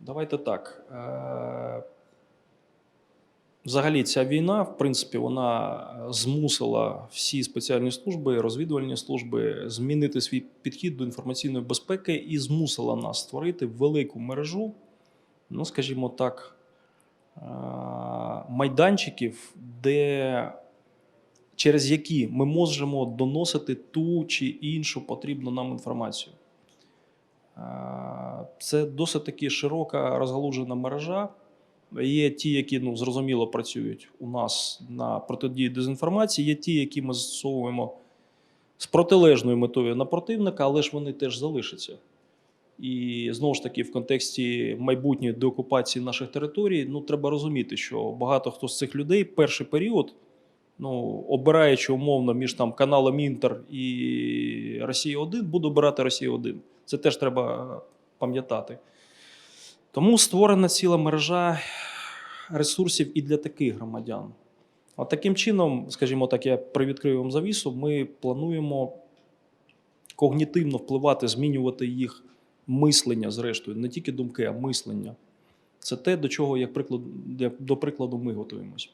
Давайте так. Е, Взагалі, ця війна, в принципі, вона змусила всі спеціальні служби, розвідувальні служби змінити свій підхід до інформаційної безпеки і змусила нас створити велику мережу, ну, скажімо так, е, майданчиків, де через які ми можемо доносити ту чи іншу потрібну нам інформацію. Це досить таки широка розгалужена мережа. Є ті, які ну, зрозуміло працюють у нас на протидії дезінформації, є ті, які ми застосовуємо з протилежною метою на противника, але ж вони теж залишаться. І знову ж таки, в контексті майбутньої деокупації наших територій, ну треба розуміти, що багато хто з цих людей перший період, ну, обираючи умовно між там каналом Інтер і Росія 1 буде обирати Росію 1 Це теж треба пам'ятати. Тому створена ціла мережа ресурсів і для таких громадян. От таким чином, скажімо так, я привідкрию вам завісу, ми плануємо когнітивно впливати, змінювати їх мислення, зрештою, не тільки думки, а мислення. Це те, до чого, як приклад, до прикладу, ми готуємось.